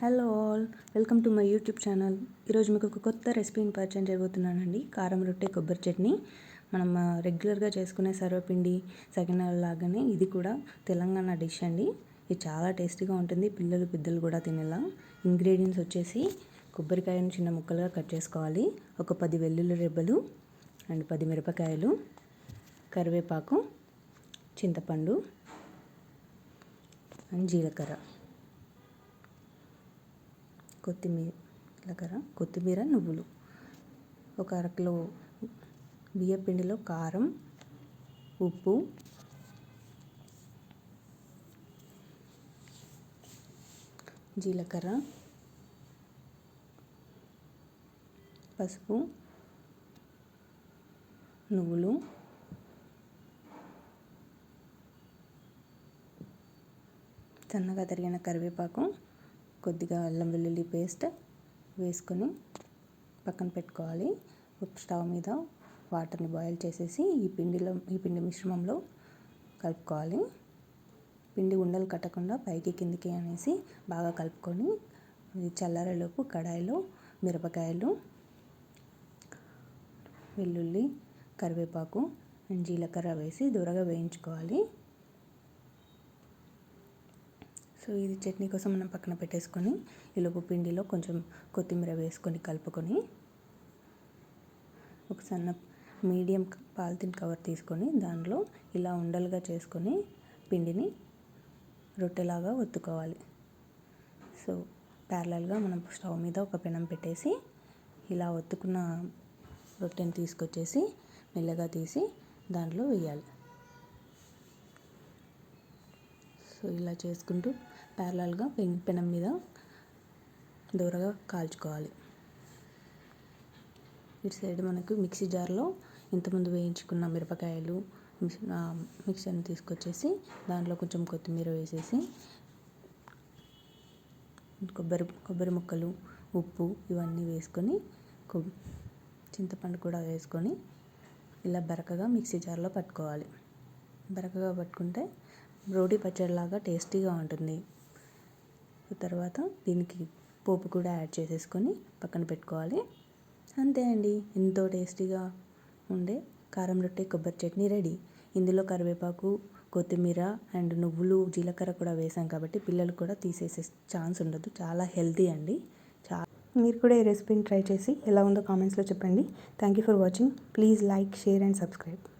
Hello all welcome to my YouTube channel. ఈరోజు మీకు ఒక కొత్త రెసిపీని పరిచయం చేయబోతున్నానండి కారం రొట్టె కొబ్బరి చట్నీ. మనం రెగ్యులర్గా చేసుకునే సర్వపిండి సెకండ్ లాగానే ఇది కూడా తెలంగాణ డిష్ అండి. ఇది చాలా టేస్టీగా ఉంటుంది. పిల్లలు పెద్దలు కూడా తినేలా. ఇంగ్రీడియంట్స్ వచ్చేసి కొబ్బరికాయను చిన్న ముక్కలుగా కట్ చేసుకోవాలి. ఒక పది వెల్లుల్లి రెబ్బలు అండ్ పది మిరపకాయలు కరివేపాకు చింతపండు అండ్ జీలకర్ర. కొత్తిమీర జీలకర్ర కొత్తిమీర నువ్వులు. ఒక అరకిలో బియ్య పిండిలో కారం ఉప్పు జీలకర్ర పసుపు నువ్వులు సన్నగా తరిగిన కరివేపాకు కొద్దిగా అల్లం వెల్లుల్లి పేస్ట్ వేసుకొని పక్కన పెట్టుకోవాలి. స్టవ్ మీద వాటర్ని బాయిల్ చేసేసి ఈ పిండిలో ఈ పిండి మిశ్రమంలో కలుపుకోవాలి. పిండి ఉండలు కట్టకుండా పైకి కిందికి అనేసి బాగా కలుపుకొని ఇది చల్లారేలోపు కడాయిలో మిరపకాయలు వెల్లుల్లి కరివేపాకు జీలకర్ర వేసి దూరగా వేయించుకోవాలి. సో ఇది చట్నీ కోసం మనం పక్కన పెట్టేసుకొని ఈలోపు పిండిలో కొంచెం కొత్తిమీర వేసుకొని కలుపుకొని ఒక సన్న మీడియం పాలిథిన్ కవర్ తీసుకొని దానిలో ఇలా ఉండలుగా చేసుకొని పిండిని రొట్టెలాగా ఒత్తుకోవాలి. సో ప్యారలల్గా మనం స్టవ్ మీద ఒక పెనం పెట్టేసి ఇలా ఒత్తుకున్న రొట్టెని తీసుకొచ్చేసి మెల్లగా తీసి దాంట్లో వేయాలి. సో ఇలా చేసుకుంటూ ప్యారలల్గా పెనం మీద దూరగా కాల్చుకోవాలి. ఇటు సైడ్ మనకు మిక్సీ జార్లో ఇంతకుముందు వేయించుకున్న మిరపకాయలు మిక్సర్ని తీసుకొచ్చేసి దాంట్లో కొంచెం కొత్తిమీర వేసేసి కొబ్బరి కొబ్బరి ముక్కలు ఉప్పు ఇవన్నీ వేసుకొని చింతపండు కూడా వేసుకొని ఇలా బరకగా మిక్సీ జార్లో పట్టుకోవాలి. బరకగా పట్టుకుంటే రోటి పచ్చడిలాగా టేస్టీగా ఉంటుంది. తర్వాత దీనికి పోపు కూడా యాడ్ చేసేసుకొని పక్కన పెట్టుకోవాలి. అంతే అండి. ఎంతో టేస్టీగా ఉండే కారం రొట్టె కొబ్బరి చట్నీ రెడీ. ఇందులో కరివేపాకు కొత్తిమీర అండ్ నువ్వులు జీలకర్ర కూడా వేసాం కాబట్టి పిల్లలు కూడా తీసేసే ఛాన్స్ ఉండదు. చాలా హెల్తీ అండి. చా మీరు కూడా ఈ రెసిపీని ట్రై చేసి ఎలా ఉందో కామెంట్స్లో చెప్పండి. Thank you for watching. Please like share and subscribe.